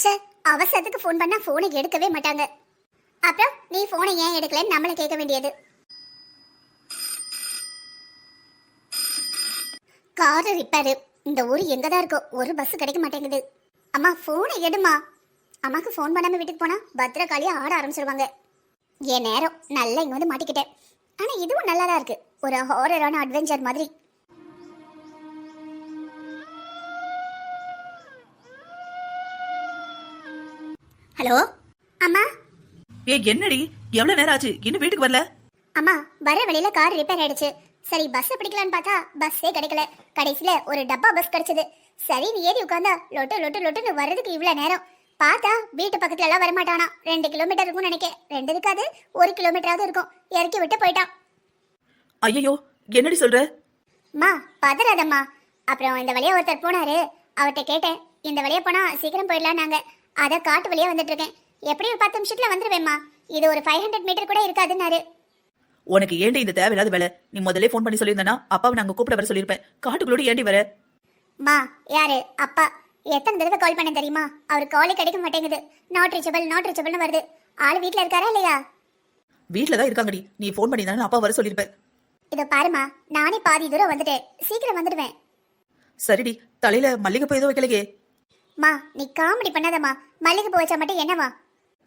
ச்சே அவசரத்துக்கு ஃபோன் பண்ணா ஃபோனை எடுக்கவே மாட்டாங்க. அப்புறம் நீ ஃபோனை ஏன் எடுக்கலன்னு நம்மளை கேட்க வேண்டியது. Car repair. இந்த ஊர் எங்க தான் இருக்கோ ஒரு பஸ் கிடைக்க மாட்டேங்குது. அம்மா ஃபோனை எடுமா அம்மாக்கு ஃபோன் பண்ணாம வீட்டுக்கு போனா பத்திரகாளியா ஆட ஆரம்பிச்சிருவாங்க. என் நேரம் நல்லா இங்க வந்து மாட்டிக்கிட்டேன். ஆனா இதுவும் நல்லா தான் இருக்கு. ஒரு ஹாரரான அட்வென்ச்சர் மாதிரி. ஹலோ? அம்மா? ஏ என்னடி? எவ்வளவு நேரம் ஆச்சு இன்னும் வீட்டுக்கு வரல? அம்மா வர வழியில கார் ரிப்பேர் ஆயிடுச்சு. சரி பஸ் பிடிக்கலான்னு பார்த்தா பஸ்ஸே கிடைக்கல. கடைசியில ஒரு டப்பா பஸ் கிடைச்சது. சரி நீ ஏறி உட்காந்தா லொட்டு லொட்டு லொட்டுன்னு வர்றதுக்கு இவ்வளவு நேரம். பார்த்தா வீட்டு பக்கத்துல எல்லாம் வரமாட்டானா. ரெண்டு கிலோமீட்டர் இருக்கும்னு நினைக்கிறேன் ரெண்டு இருக்காது ஒரு கிலோமீட்டராவது இருக்கும். இறக்கி விட்டு போயிட்டான். ஐயோ என்னடி சொல்ற? அம்மா பதறாதம்மா. அப்புறம் இந்த வழியா ஒருத்தர் போனாரு. அவர்கிட்ட கேட்டேன். இந்த வழியா போனா சீக்கிரம் போயிடலாம் நாங்க அத காட்டு வழியா வந்துட்டு இருக்கேன் எப்படி ஒரு பத்து நிமிஷத்துல வந்துருவேம்மா. இது ஒரு ஃபைவ் ஹண்ட்ரட் மீட்டர் கூட இருக்காதுன்னாரு. உனக்கு ஏண்டி இந்த தேவையில்லாத வேலை? நீ முதல்ல ஃபோன் பண்ணி சொல்லியிருந்தனா அப்பாவை நாங்க கூப்பிட வர சொல்லியிருப்பேன். காட்டுக்குள்ளோட ஏண்டி வர? மா யாரு? அப்பா. எத்தனை தடவை கால் பண்ண தெரியுமா? அவர் காலே கிடைக்க மாட்டேங்குது. நாட் ரீச்சபிள் நாட் ரீச்சபிள்னு வருது. ஆள் வீட்ல இருக்காரா இல்லையா? வீட்ல தான் இருக்காங்கடி. நீ ஃபோன் பண்ணி அப்பா வர சொல்லியிருப்பேன். இதோ பாருமா நானே பாதி தூரம் வந்துட்டேன். சீக்கிரம் வந்துடுவேன். சரிடி. தலையில மல்லிகைப்பூ ஏதோ வைக்கலையே. மா நீ காமெடி பண்ணாதம்மா. மல்லிகை பூ வச்சா மட்டும் என்னவா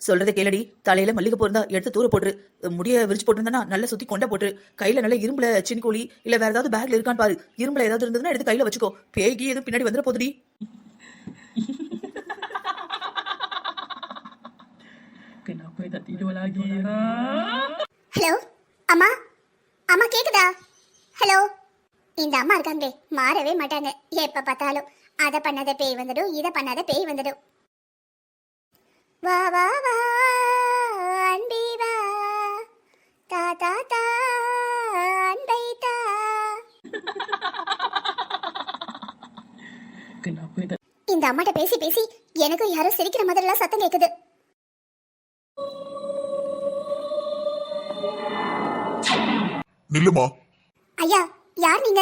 சொல்றதை கேளடி. தலையில மல்லிகைப்பூ இருந்தா எடுத்து தூர போட்டுரு. முடிய விரிச்சு போட்டிருந்தா நல்லா சுத்தி கொண்ட போட்டுரு. கையில நல்ல இரும்புல சின்கோழி இல்ல வேற ஏதாவது பேக்ல இருக்கான்னு பாரு. இரும்புல ஏதாவது இருந்ததுன்னா எடுத்து கையில வச்சுக்கோ. பேய்கி எதுவும் பின்னாடி வந்துட போகுதுடி Kenapa tak tidur lagi? Ha? Hello அம்மா? அம்மா கேக்குதா? ஹலோ இந்த அம்மா இருக்காங்களே. மாறவே மாட்டாங்க. எப்ப பார்த்தாலும். அத பண்ணாத பேய் வந்துடும் இத பண்ணாத பேய் வந்துடும். வா வா வா அன்பி வா. தா தா தா அன்பை தா. இந்த அம்மாட்ட பேசி பேசி எனக்கும் யாரோ சிரிக்கிற மாதிரிலாம் சத்தம் கேக்குது. நில்லுமா. ஐயா யார் நீங்க?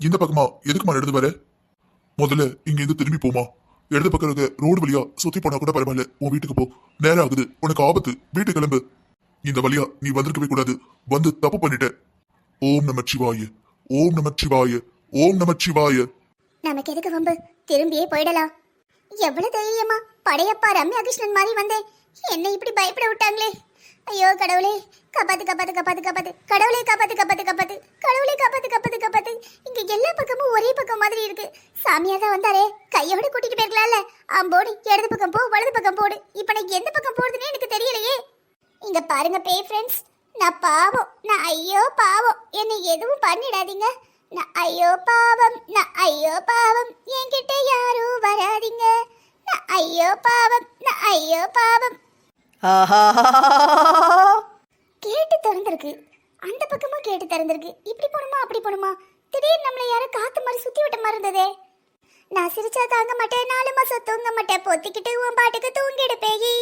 இந்த பக்கமா எதுக்குமா எடுத்து வர? முதல்ல இங்க இருந்து திரும்பி போமா இடது பக்கம் இருக்க ரோடு வழியா சுத்தி போனா கூட பரவாயில்ல. உன் வீட்டுக்கு போ. நேரம் ஆகுது. உனக்கு ஆபத்து. வீட்டு கிளம்பு. இந்த வழியா நீ வந்திருக்கவே கூடாது. வந்து தப்பு பண்ணிட்ட. ஓம் நம சிவாய. ஓம் நம சிவாய. ஓம் நம சிவாய. நமக்கு எதுக்கு வம்பு? திரும்பியே போயிடலாம். எவ்வளவு தைரியமா படையப்பா ரம்யா கிருஷ்ணன் மாதிரி வந்தேன். என்னை இப்படி பயப்பட விட்டாங்களே? ஐயோ கடவுளே. காப்பாத்து காப்பாத்து காப்பாத்து காப்பாத்து. கடவுளே காப்பாத்து காப்பாத்து காப்பாத்து. கடவுளே காப்பாத்து காப்பாத்து காப்பாத்து. இங்க எல்லா பக்கமும் ஒரே பக்கம் மாதிரி இருக்கு. சாமியார் தான் வந்தாரே. கையோட கூட்டிட்டு போயிருக்கலாம்ல. அம்போடு இடது பக்கம் போ வலது பக்கம் போடு. இப்ப நான் எந்த பக்கம் போறதுன்னே எனக்கு தெரியலையே. இங்க பாருங்க பே ஃப்ரெண்ட்ஸ் நான் பாவம். நான் ஐயோ பாவம். என்னை எதுவும் பண்ணிடாதீங்க. நான் ஐயோ பாவம். நான் ஐயோ பாவம். என்கிட்ட யாரும் வராதீங்க. நான் ஐயோ பாவம். நான் ஐயோ பாவம். கேட்டு திறந்திருக்கு. அந்த பக்கமா கேட்டு திறந்திருக்கு. இப்படி போணுமா அப்படி போணுமா? திடீர்னு நம்மளை யாரோ காத்து மாதிரி சுத்தி விட்ட மாதிரி இருந்ததே. நான் சிரிச்சா தாங்க மாட்டேன் நாலு மாசம் தூங்க மாட்டேன். பொத்திக்கிட்டு உன் பாட்டுக்கு தூங்கிடு பேயி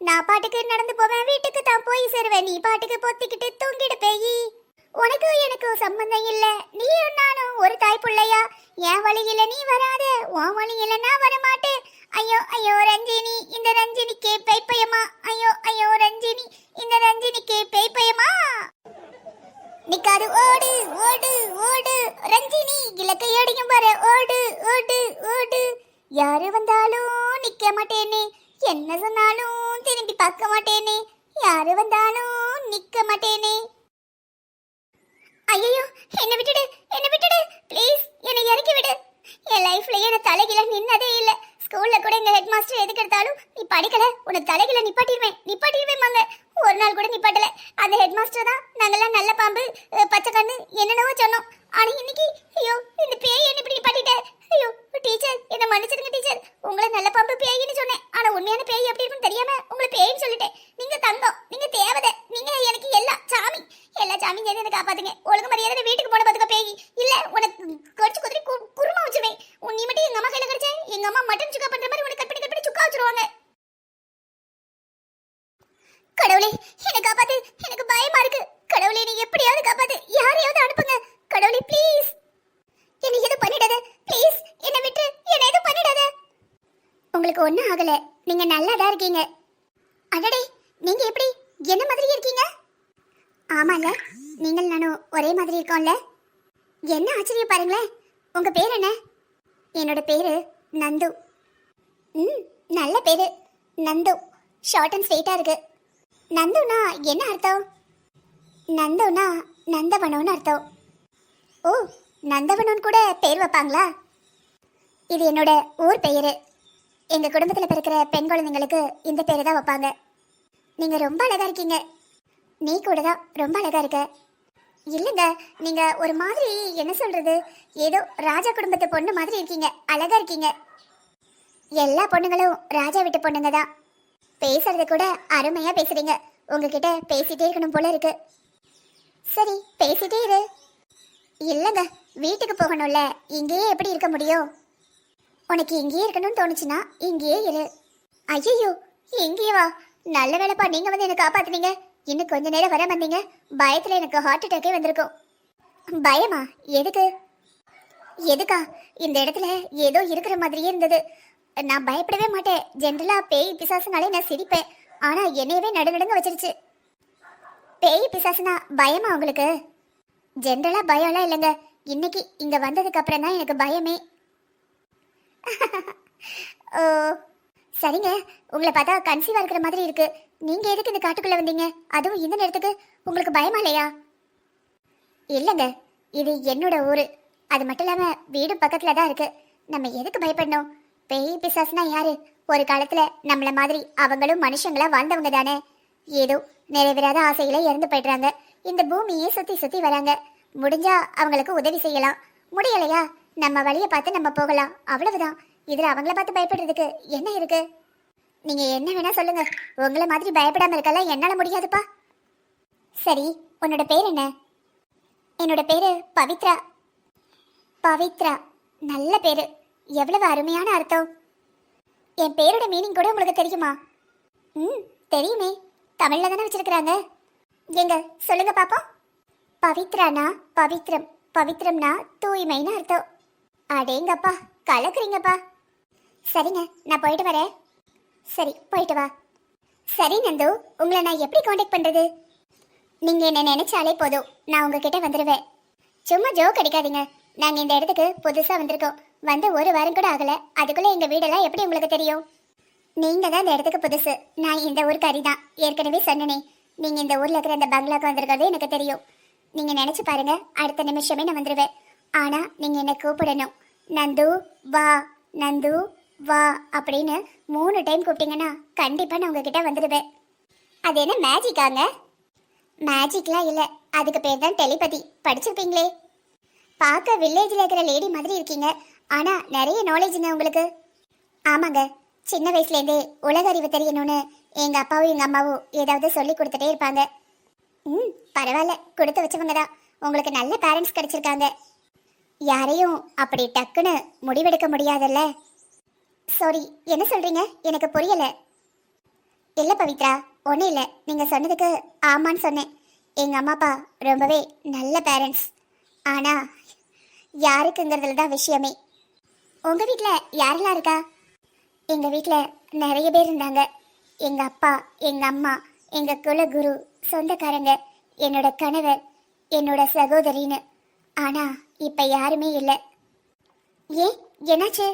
நான் பாட்டுக்கு நடந்து போவேன் வீட்டுக்கு தான் போய் சேருவேன். நீ பாட்டுக்கு பொத்திக்கிட்டு தூங்கிடு பேயி உனக்கும் எனக்கும் சம்பந்தம் இல்ல. நீயும் நானும் ஒரு தாய் பிள்ளையா. என் வழியில நீ வராத உன் வழியில நான் வர மாட்டேன் ஐயோ ஐயோ ரஞ்சினி இந்த ரஞ்சினிக்கு பேய்ப்பயமா ஐயோ ஐயோ ரஞ்சினி இந்த ரஞ்சினிக்கு பேய்ப்பயமா நிக்காது ஓடு ஓடு ஓடு ரஞ்சினி இலக்கையோடையும் வர ஓடு ஓடு ஓடு யாரு வந்தாலும் நிக்க மாட்டேனே என்ன சொன்னாலும் திரும்பி பார்க்க மாட்டேனே யாரு வந்தாலும் நிக்க மாட்டேனே ஐயோ என்ன விட்டுடு என்ன விட்டுடு ப்ளீஸ் என்னை இறக்கி விடு என் லைஃப்லயே நான் தலைகில நின்னதே இல்ல ஸ்கூல்ல கூட எங்க ஹெட் மாஸ்டர் எதுக்கு எடுத்தாலும் நீ படிக்கல உன தலைகில நிப்பாட்டிடுவேன் நிப்பாட்டிடுவேன் மாங்க ஒரு நாள் கூட நிப்பாட்டல. அந்த ஹெட் மாஸ்டர் தான் நாங்கெல்லாம் நல்ல பாம்பு பச்சை கண்ணு என்னென்னவோ சொன்னோம். ஆனா இன்னைக்கு ஐயோ இந்த பேய் என்ன இப்படி நிப்பாட்டிட்ட? ஐயோ டீச்சர் என்ன மன்னிச்சிருங்க டீச்சர். உங்களை நல்ல பாம்பு பேயின்னு சொன்னேன். ஆனா உண்மையான பேய் எப்படி இருக்குன்னு தெரியாம உங்களை பேயின்னு சொல்லிட்டேன். நீங்க தங்கம் நீங்க தேவதை நீங்க எனக்கு எல்லா சாமி எல்லா சாமியும் சேர்ந்து என்ன காப்பாத்துங்க. ஒழுங்கு மரியாதை வீட்டுக்கு போன பாத்துக்க பேய் இல்ல உனக்கு கடிச்சு குதிரை கு- குருமா வச்சுவேன் உன் நீ மட்டும் எங்க அம்மா கையில கிடைச்ச எங்க அம்மா மட்டன் சுக்கா பண்ற மாதிரி உனக்கு கட் பண்ணி கட் பண்ணி சுக்கா வச்சிருவாங்க கடவுளே என்ன காப்பாத்து எனக்கு பயமா இருக்கு கடவுளே நீ எப்படியாவது காப்பாத்து யாரையாவது அனுப்புங்க கடவுளே ப்ளீஸ் என்னை எதுவும் பண்ணிடாத ப்ளீஸ் என்னை விட்டு என்னை எதுவும் பண்ணிடாத உங்களுக்கு ஒன்றும் ஆகல நல்லாதான் இருக்கீங்க. அடடே நீங்க எப்படி? என்ன மாதிரி இருக்கீங்க? ஆமால நீங்கள் நானும் ஒரே மாதிரி இருக்கோம்ல. என்ன ஆச்சரியம் பாருங்களேன். உங்க பேர் என்ன? என்னோட பேரு நந்து. ம் நல்ல பேரு. நந்து. ஷார்ட் அண்ட் ஸ்வீட்டா இருக்கு. நந்துனா என்ன அர்த்தம்? நந்துனா நந்தவனம்னு அர்த்தம். ஓ நந்தவனம்னு கூட பேர் வைப்பாங்களா? இது என்னோட ஊர் பெயரு. எங்க குடும்பத்துல பிறக்கிற பெண் குழந்தைங்களுக்கு இந்த பேரு தான் வைப்பாங்க. நீங்க ரொம்ப அழகா இருக்கீங்க. நீ கூட தான் ரொம்ப அழகா இருக்க. இல்லைங்க நீங்க ஒரு மாதிரி என்ன சொல்றது? ஏதோ ராஜா குடும்பத்து பொண்ணு மாதிரி இருக்கீங்க. அழகா இருக்கீங்க. எல்லா பொண்ணுங்களும் ராஜா வீட்டு பொண்ணுங்க தான். பேசுறது கூட அருமையா பேசுறீங்க. உங்ககிட்ட பேசிட்டே இருக்கணும் போல இருக்கு. சரி பேசிட்டே இரு. இல்லைங்க வீட்டுக்கு போகணும்ல. இங்கேயே எப்படி இருக்க முடியும்? உனக்கு இங்கேயே இருக்கணும்னு தோணுச்சுன்னா இங்கேயே இரு. ஐயோ இங்கேயே வா. நல்ல வேலைப்பா. நீங்க வந்து என்ன காப்பாத்துனீங்க. இன்னும் கொஞ்ச நேரம் வர வந்தீங்க. பயத்துல எனக்கு ஹார்ட் அட்டாக்கே வந்திருக்கும். பயமா? எதுக்கு? எதுக்கா? இந்த இடத்துல ஏதோ இருக்கிற மாதிரியே இருந்தது. நான் பயப்படவே மாட்டேன். ஜென்ரலா பேய் பிசாசுனாலே நான் சிரிப்பேன். ஆனா என்னையவே நடுநடுங்க வச்சிருச்சு. பேய் பிசாசுனா பயமா உங்களுக்கு? ஜென்ரலா பயம்லாம் இல்லைங்க. இன்னைக்கு இங்க வந்ததுக்கு அப்புறம் தான் எனக்கு பயமே. ஓ சரிங்க. உங்களை பார்த்தா கன்சீவா இருக்கிற மாதிரி இருக்கு. நீங்க எதுக்கு இந்த காட்டுக்குள்ள வந்தீங்க? அதுவும் இந்த நேரத்துக்கு. உங்களுக்கு பயமா இல்லையா? இல்லைங்க. இது என்னோட ஊர். அது மட்டும் இல்லாம வீடு பக்கத்துல தான் இருக்கு. நம்ம எதுக்கு பயப்படணும்? பேய் பிசாசுனா யாரு? ஒரு காலத்துல நம்மள மாதிரி அவங்களும் மனுஷங்களா வாழ்ந்தவங்க தானே. ஏதோ நிறைவேறாத ஆசைகளை இறந்து போயிடுறாங்க. இந்த பூமியை சுத்தி சுத்தி வராங்க. முடிஞ்சா அவங்களுக்கு உதவி செய்யலாம். முடியலையா? நம்ம வழியை பார்த்து நம்ம போகலாம். அவ்வளவுதான். இதில் அவங்கள பார்த்து பயப்படுறதுக்கு என்ன இருக்கு? நீங்க என்ன வேணா சொல்லுங்க. உங்களை மாதிரி பயப்படாம இருக்கலாம் என்னால முடியாதுப்பா. சரி உன்னோட பேர் என்ன? என்னோட பேரு பவித்ரா. பவித்ரா நல்ல பேரு. எவ்வளவு அருமையான அர்த்தம். என் பேரோட மீனிங் கூட உங்களுக்கு தெரியுமா? ம் தெரியுமே. தமிழ்ல தானே வச்சிருக்கிறாங்க. எங்க சொல்லுங்க பாப்போம். பவித்ரானா பவித்ரம். பவித்ரம்னா தூய்மைன்னு அர்த்தம். அடேங்கப்பா கலக்குறீங்கப்பா. சரிங்க நான் போயிட்டு வரேன். சரி போயிட்டு வா. சரி நந்து உங்களை நான் எப்படி காண்டாக்ட் பண்றது? நீங்க என்ன நினைச்சாலே போதும் நான் உங்ககிட்ட வந்துடுவேன் சும்மா ஜோக் அடிக்காதீங்க. நாங்க இந்த இடத்துக்கு புதுசா வந்திருக்கோம். வந்து ஒரு வாரம் கூட ஆகல. அதுக்குள்ள எங்க வீடெல்லாம் எப்படி உங்களுக்கு தெரியும்? நீங்க தான் இந்த இடத்துக்கு புதுசு. நான் இந்த ஊருக்கு தான் ஏற்கனவே சொன்னனே. நீங்க இந்த ஊர்ல இருக்கிற இந்த பங்களாக்கு வந்திருக்கிறது எனக்கு தெரியும். நீங்க நினைச்சு பாருங்க அடுத்த நிமிஷமே நான் வந்துடுவேன் ஆனால் நீங்கள் என்னை கூப்பிடணும்? நந்து வா நந்து வா அப்படின்னு மூணு டைம் கூப்பிட்டீங்கன்னா கண்டிப்பாக நான் உங்ககிட்ட வந்துடுவேன் அது என்ன மேஜிக்காங்க மேஜிக்லாம் இல்லை. அதுக்கு பேர் தான் டெலிபதி படிச்சிருப்பீங்களே? பார்க்க வில்லேஜில் இருக்கிற லேடி மாதிரி இருக்கீங்க. ஆனால் நிறைய நாலேஜுங்க உங்களுக்கு? ஆமாங்க. சின்ன வயசுலேருந்தே உலக அறிவு தெரியணும்னு எங்கள் அப்பாவும் எங்கள் அம்மாவும் ஏதாவது சொல்லி கொடுத்துட்டே இருப்பாங்க. ம் பரவாயில்ல. கொடுத்து வச்சவங்க தான். உங்களுக்கு நல்ல பேரண்ட்ஸ் கிடச்சிருக்காங்க. யாரையும் அப்படி டக்குன்னு முடிவெடுக்க முடியாதுல்ல? சாரி என்ன சொல்றீங்க? எனக்கு புரியல. இல்ல பவித்ரா ஒன்றும் இல்லை. நீங்கள் சொன்னதுக்கு ஆமான்னு சொன்னேன். எங்கள் அம்மா அப்பா ரொம்பவே நல்ல பேரண்ட்ஸ் ஆனால் யாருக்குங்கிறதுல தான் விஷயமே. உங்கள் வீட்டில் யாரெல்லாம் இருக்கா? எங்கள் வீட்டில் நிறைய பேர் இருந்தாங்க. எங்கள் அப்பா எங்கள் அம்மா எங்கள் குலகுரு சொந்தக்காரங்க என்னோட கணவர் என்னோட சகோதரின்னு. ஆனால் இப்போ யாருமே இல்லை. ஏன் என்னாச்சு?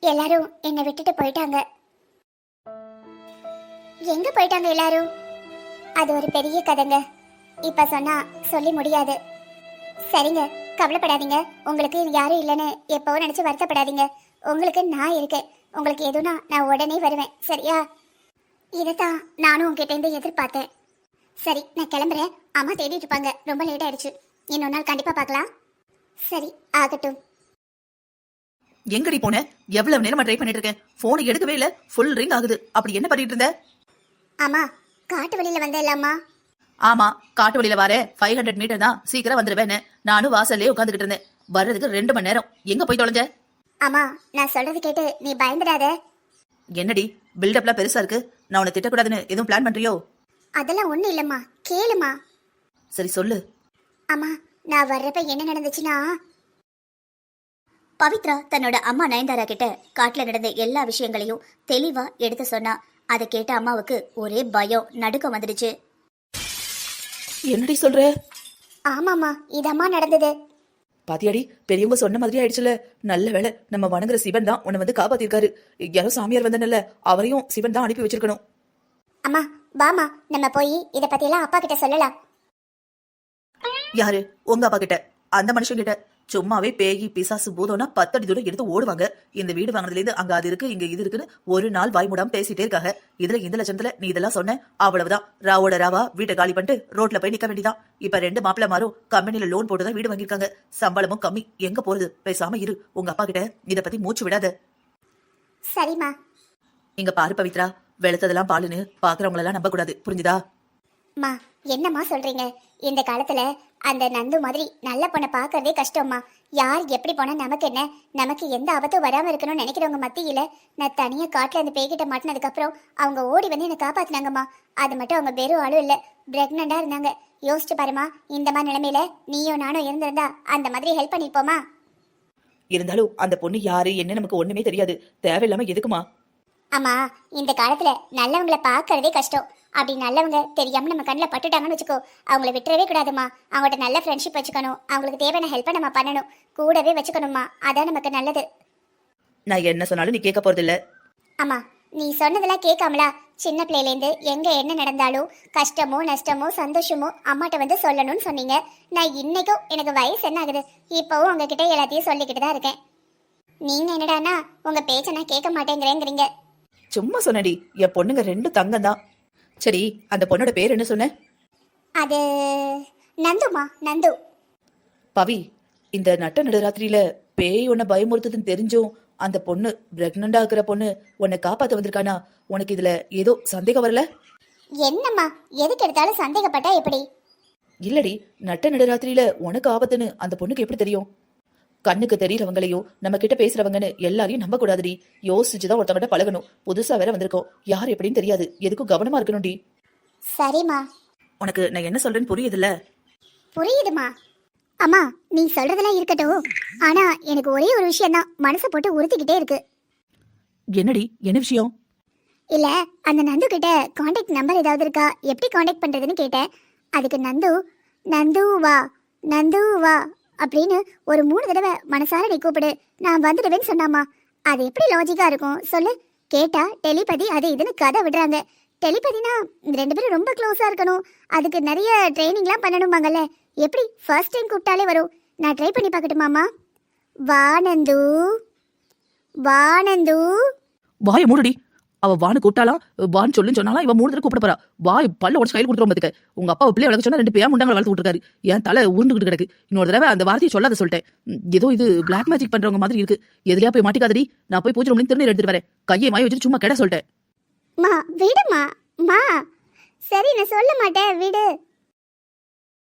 எல்லாரும் என்னை விட்டுட்டு போயிட்டாங்க. எங்க போயிட்டாங்க எல்லாரும்? அது ஒரு பெரிய கதைங்க. இப்ப சொன்னா சொல்லி முடியாது. சரிங்க கவலைப்படாதீங்க. உங்களுக்கு யாரும் இல்லைன்னு எப்பவும் நினைச்சு வருத்தப்படாதீங்க. உங்களுக்கு நான் இருக்கேன். உங்களுக்கு எதுனா நான் உடனே வருவேன். சரியா? இதைத்தான் நானும் உங்ககிட்ட இருந்து எதிர்பார்த்தேன். சரி நான் கிளம்புறேன். அம்மா தேடிட்டு இருப்பாங்க. ரொம்ப லேட் ஆயிடுச்சு. இன்னொரு நாள் கண்டிப்பா பார்க்கலாம். சரி ஆகட்டும். எங்கடி போன? எவ்வளவு நேரமா ட்ரை பண்ணிட்டு இருக்கேன் போனை எடுக்கவே இல்ல ஃபுல் ரிங் ஆகுது. அப்படி என்ன பண்ணிட்டு இருந்த? அம்மா காட்டு வழியில வந்தேன்லம்மா ஆமா காட்டு வழியில வாரே. ஃபைவ் ஹண்ட்ரட் மீட்டர் தான் சீக்கிரம் வந்துருவேன்னு. நானும் வாசல்லே உட்காந்துக்கிட்டு இருந்தேன். வர்றதுக்கு ரெண்டு மணி நேரம். எங்க போய் தொலைஞ்ச? அம்மா நான் சொல்றது கேட்டு நீ பயந்துடாத. என்னடி பில்டப்லாம் பெருசா இருக்கு. நான் உன்னை திட்டக்கூடாதுன்னு எதுவும் பிளான் பண்றியோ? அதெல்லாம் ஒண்ணும் இல்லம்மா. கேளுமா சரி சொல்லு. அம்மா நான் வர்றப்ப என்ன நடந்துச்சுன்னா? பவித்ரா தன்னோட அம்மா நயன்தாரா கிட்ட காட்டுல நடந்த எல்லா விஷயங்களையும் தெளிவா எடுத்து சொன்னா. அதை கேட்ட அம்மாவுக்கு ஒரே பயம் நடுக்கம் வந்துடுச்சு. என்னடி சொல்ற? ஆமாமா இதம்மா நடந்தது. பாத்தியாடி பெரியவங்க சொன்ன மாதிரி ஆயிடுச்சுல. நல்ல வேளை நம்ம வணங்குற சிவன் தான் உன்னை வந்து காப்பாத்திருக்காரு. யாரோ சாமியார் வந்தனல்ல அவரையும் சிவன் தான் அனுப்பி வச்சிருக்கணும். அம்மா வாமா நம்ம போய் இத பத்தி எல்லாம் அப்பா கிட்ட சொல்லலாம். யாரு? உங்க அப்பா கிட்ட. அந்த மனுஷன் கிட்ட. சும்மாவே பேகி பிசாசு பூதம்னா பத்தடி தூரம் எடுத்து ஓடுவாங்க. இந்த வீடு வாங்கினதுல இருந்து அங்க அது இருக்கு இங்க இது இருக்குன்னு ஒரு நாள் வாய் மூடாம பேசிட்டே இருக்காங்க. இதுல இந்த லட்சத்துல நீ இதெல்லாம் சொன்ன அவ்வளவுதான். ராவோட ராவா வீட்டை காலி பண்ணிட்டு ரோட்ல போய் நிக்க வேண்டியதான் இப்ப ரெண்டு மாப்பிள்ள மாரும் கம்பெனில லோன் போட்டுதான் வீடு வாங்கியிருக்காங்க. சம்பளமும் கம்மி. எங்க போறது? பேசாம இரு. உங்க அப்பா கிட்ட இத பத்தி மூச்சு விடாத. சரிம்மா. இங்க பாரு பவித்ரா. வெளுத்ததெல்லாம் பாலுன்னு பாக்குறவங்களெல்லாம் நம்ப கூடாது புரிஞ்சுதா என்னம்மா சொல்றீங்க? இந்த காலத்துல அந்த நந்து மாதிரி நல்ல பொண்ணை பார்க்கறதே கஷ்டம்மா. யார் எப்படி போனா நமக்கு என்ன? நமக்கு எந்த ஆபத்தும் வராம இருக்கணும்னு நினைக்கிறவங்க மத்தியில நான் தனியா காட்டுல அந்த பேய்கிட்ட மாட்டினதுக்கு அப்புறம் அவங்க ஓடி வந்து என்னை காப்பாத்தினாங்கம்மா. அது மட்டும் அவங்க வெறும் ஆளும் இல்ல பிரெக்னண்டா இருந்தாங்க. யோசிச்சு பாருமா இந்த மாதிரி நிலைமையில நீயும் நானும் இருந்திருந்தா அந்த மாதிரி ஹெல்ப் பண்ணிருப்போமா இருந்தாலும் அந்த பொண்ணு யாரு என்ன நமக்கு ஒண்ணுமே தெரியாது. தேவையில்லாம எதுக்குமா ஆமா இந்த காலத்துல நல்லவங்கள பார்க்கறதே கஷ்டம். அப்படி நல்லவங்க தெரியாம நம்ம கண்ணில் பட்டுட்டாங்கன்னு வச்சுக்கோ அவங்கள விட்டுறவே கூடாதுமா அவங்கள்ட்ட நல்ல ஃப்ரெண்ட்ஷிப் வச்சுக்கணும். அவங்களுக்கு தேவையான ஹெல்ப்பை நம்ம பண்ணணும். கூடவே வச்சுக்கணுமா அதான் நமக்கு நல்லது. நான் என்ன சொன்னாலும் நீ கேட்க போறது இல்ல ஆமா நீ சொன்னதெல்லாம் கேட்காமலா? சின்ன பிள்ளையிலேருந்து எங்க என்ன நடந்தாலும் கஷ்டமோ நஷ்டமோ சந்தோஷமோ அம்மாட்ட வந்து சொல்லணும்னு சொன்னீங்க. நான் இன்னைக்கும் எனக்கு வயசு என்ன ஆகுது? இப்பவும் உங்ககிட்ட எல்லாத்தையும் சொல்லிக்கிட்டு தான் இருக்கேன். நீங்க என்னடானா உங்க பேச்ச நான் கேட்க மாட்டேங்கிறேங்கிறீங்க. சும்மா சொன்னடி என் பொண்ணுங்க ரெண்டு தங்கம் தான் சரி அந்த பொண்ணோட பேர் என்ன சொன்ன? அது நந்துமா நந்து. பவி இந்த நட்ட நடுராத்திரியில பேய் உன்னை பயமுறுத்துதுன்னு தெரிஞ்சும் அந்த பொண்ணு பிரெக்னண்டா இருக்கிற பொண்ணு உன்னை காப்பாத்த வந்திருக்கானா? உனக்கு இதுல ஏதோ சந்தேகம் வரல? என்னம்மா எதுக்கு எடுத்தாலும் சந்தேகப்பட்டா எப்படி? இல்லடி நட்ட நடுராத்திரியில உனக்கு ஆபத்துன்னு அந்த பொண்ணுக்கு எப்படி தெரியும்? கண்ணுக்கு தெரியறவங்களையும் நம்ம கிட்ட பேசுறவங்கன்னு எல்லாரையும் நம்ப கூடாதுடி யோசிச்சுதான் ஒருத்தவங்கிட்ட பழகணும். புதுசா வேற வந்திருக்கோம். யார் எப்படின்னு தெரியாது. எதுக்கும் கவனமா இருக்கணும்டி. சரிம்மா. உனக்கு நான் என்ன சொல்றேன்னு புரியுதுல்ல? புரியுதுமா அம்மா நீ சொல்றதெல்லாம் இருக்கட்டும். ஆனா எனக்கு ஒரே ஒரு விஷயம் தான் மனசை போட்டு உறுத்திக்கிட்டே இருக்கு. என்னடி? என்ன விஷயம்? இல்ல அந்த நந்து கிட்ட காண்டாக்ட் நம்பர் ஏதாவது இருக்கா? எப்படி காண்டாக்ட் பண்றதுன்னு கேட்டேன். அதுக்கு நந்து நந்து வா நந்து வா அப்படின்னு ஒரு மூணு தடவை மனசார நீ கூப்பிடு. நான் வந்துடுவேன்னு சொன்னாமா அது எப்படி லாஜிக்கா இருக்கும்? சொல்லு. கேட்டா டெலிபதி அது இதுன்னு கதை விடுறாங்க. டெலிபதினா ரெண்டு பேரும் ரொம்ப க்ளோஸா இருக்கணும். அதுக்கு நிறைய ட்ரைனிங்லாம் பண்ணணுமாங்கல்ல எப்படி? ஃபர்ஸ்ட் டைம் கூப்பிட்டாலே வரும். நான் ட்ரை பண்ணி பார்க்கட்டுமாமா வானந்து வானந்து வாய மூடுடி. அவ வான்னு கூப்பிட்டாலாம் வான்னு சொல்லுன்னு சொன்னாலாம் இவன் மூணு தடவை கூப்பிட போறா. வாய் பல்ல உடச்சு கையில் கொடுத்துரும் பாத்துக்க. உங்க அப்பா பிள்ளை வளர்க்க சொன்னா ரெண்டு பேரும் முண்டாங்க வளர்த்து விட்டுருக்காரு. என் தலை உருண்டுகிட்டு கிடக்கு. இன்னொரு தடவை அந்த வார்த்தையை சொல்லாத சொல்லிட்டேன். ஏதோ இது பிளாக் மேஜிக் பண்றவங்க மாதிரி இருக்கு. எதுலயா போய் மாட்டிக்காதடி. நான் போய் பூஜை ரூம்ல திருநீர் எடுத்துட்டு வரேன். கையை மாய வச்சுட்டு சும்மா கெட சொல்லிட்டேன். மா விடுமா. மா. சரி நான் சொல்ல மாட்டேன். விடு.